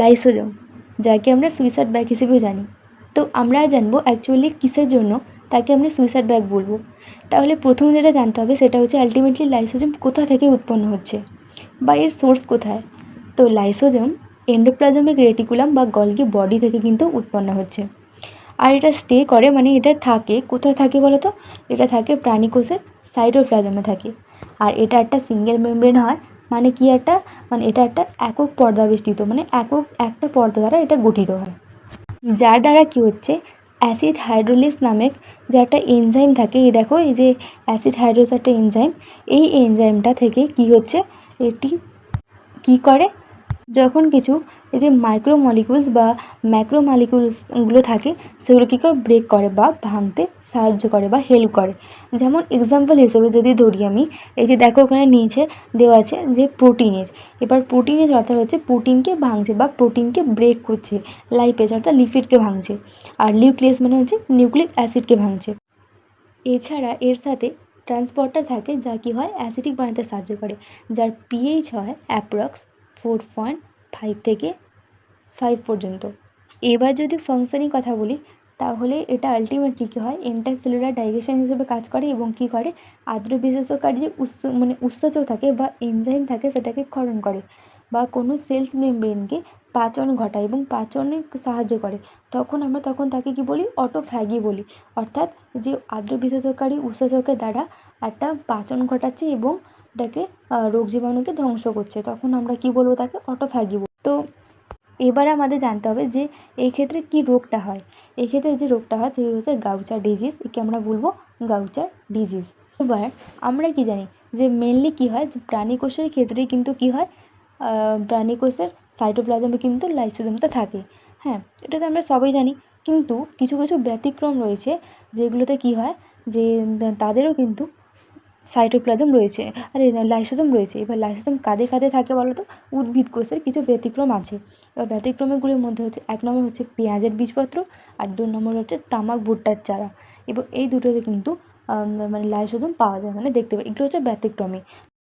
Lysosome, যাকে আমরা suicide bag হিসেবেও জানি। তো আমরা জানব অ্যাকচুয়ালি কিসের জন্য তাকে আমরা সুইসাইড ব্যাগ বলব। তাহলে প্রথম যেটা জানতে হবে সেটা হচ্ছে আলটিমেটলি লাইসোজোম কোথা থেকে উৎপন্ন হচ্ছে বা এর সোর্স কোথায়। তো লাইসোজোম এন্ডোপ্লাজমিক রেটিকুলাম বা গলগি বডি থেকে কিন্তু উৎপন্ন হচ্ছে। আর এটা স্টে করে মানে এটা থাকে, কোথায় থাকে বলো তো এটা থাকে প্রাণীকোষের সাইটোপ্লাজমে থাকে। আর এটা একটা সিঙ্গেল মেমব্রেন হয় মানে কি একটা মানে এটা একটা একক পর্দা বেষ্টিত মানে একক একটা পর্দা দ্বারা এটা গঠিত হয়। যার দ্বারা কি হচ্ছে? অ্যাসিড হাইড্রোলিস নামক যে একটা এনজাইম থাকে, এই দেখো, এই যে অ্যাসিড হাইড্রোস একটা এনজাইম, এই এনজাইমটা থেকে কি হচ্ছে? এটি কি করে? যখন কিছু এই যে মাইক্রো মলিকুলস বা ম্যাক্রো মলিকুলসগুলো থাকে, সেগুলো কী করে? ব্রেক করে বা ভাঙতে সাহায্য করে বা হেল্প করে। যেমন এক্সাম্পল হিসেবে যদি ধরি আমি, এই যে দেখো ওখানে নিচে দেওয়া আছে যে প্রোটিনেজ এবার প্রোটিনেজ অর্থাৎ হচ্ছে প্রোটিনকে ভাঙছে বা প্রোটিনকে ব্রেক করছে লাইপেজ অর্থাৎ লিপিডকে ভাঙছে। আর নিউক্লিয়াস মানে হচ্ছে নিউক্লিক অ্যাসিডকে ভাঙছে। এছাড়া এর সাথে ট্রান্সপোর্টার থাকে যা কি হয়? অ্যাসিডিক বানাতে সাহায্য করে, যার পিএইচ হয় অ্যাপ্রক্স ফোর পয়েন্ট ফাইভ থেকে ফাইভ পর্যন্ত। এবার যদি ফাংশানিং কথা বলি, তাহলে এটা আলটিমেটলি কী হয়? এন্টারসেলুলার ডাইজেশন হিসেবে কাজ করে এবং কী করে? আদ্র বিশেষকারী যে উৎস মানে উৎসেচক থাকে বা এনজাইম থাকে, সেটাকে ক্ষরণ করে বা কোনো সেলস মেমব্রেনকে পাচন ঘটায় এবং পাচনে সাহায্য করে। তখন আমরা তখন তাকে কি বলি? অটোফ্যাগি বলি। অর্থাৎ যে আদ্র বিশেষকারী উৎসেচকের দ্বারা একটা পাচন ঘটাচ্ছে এবং এটাকে রোগ জীবাণুকে ধ্বংস করছে। তখন আমরা কী বলব তাকে? অটোফ্যাগি তো এবার আমাদের জানতে হবে যে এই ক্ষেত্রে কী রোগটা হয়? এক্ষেত্রে যে রোগটা হয় সেটা হচ্ছে গাউচার ডিজিজ একে আমরা বলব গাউচার ডিজিজ এবার আমরা কি জানি যে মেনলি কী হয়? যে প্রাণীকোষের ক্ষেত্রে কিন্তু কী হয়? প্রাণী কোষের সাইটোপ্লাজমে কিন্তু লাইসোজোমটা থাকে। হ্যাঁ এটা তো আমরা সবাই জানি। কিন্তু কিছু কিছু ব্যতিক্রম রয়েছে যেগুলোতে কী হয়? যে তাদেরও কিন্তু সাইটোপ্লাজম রয়েছে। আর লাইসোজোম রয়েছে। এবার লাইসোজোম কাঁধে কাঁধে থাকে বলো তো? উদ্ভিদ কোষের কিছু ব্যতিক্রম আছে। এবার ব্যতিক্রমগুলির মধ্যে হচ্ছে, এক নম্বর হচ্ছে পেঁয়াজের বীজপত্র আর দু নম্বর হচ্ছে তামাক ভুট্টার চারা। এবং এই দুটোতে কিন্তু মানে লাইসোজোম পাওয়া যায় মানে দেখতে পাই এগুলো হচ্ছে ব্যতিক্রমী।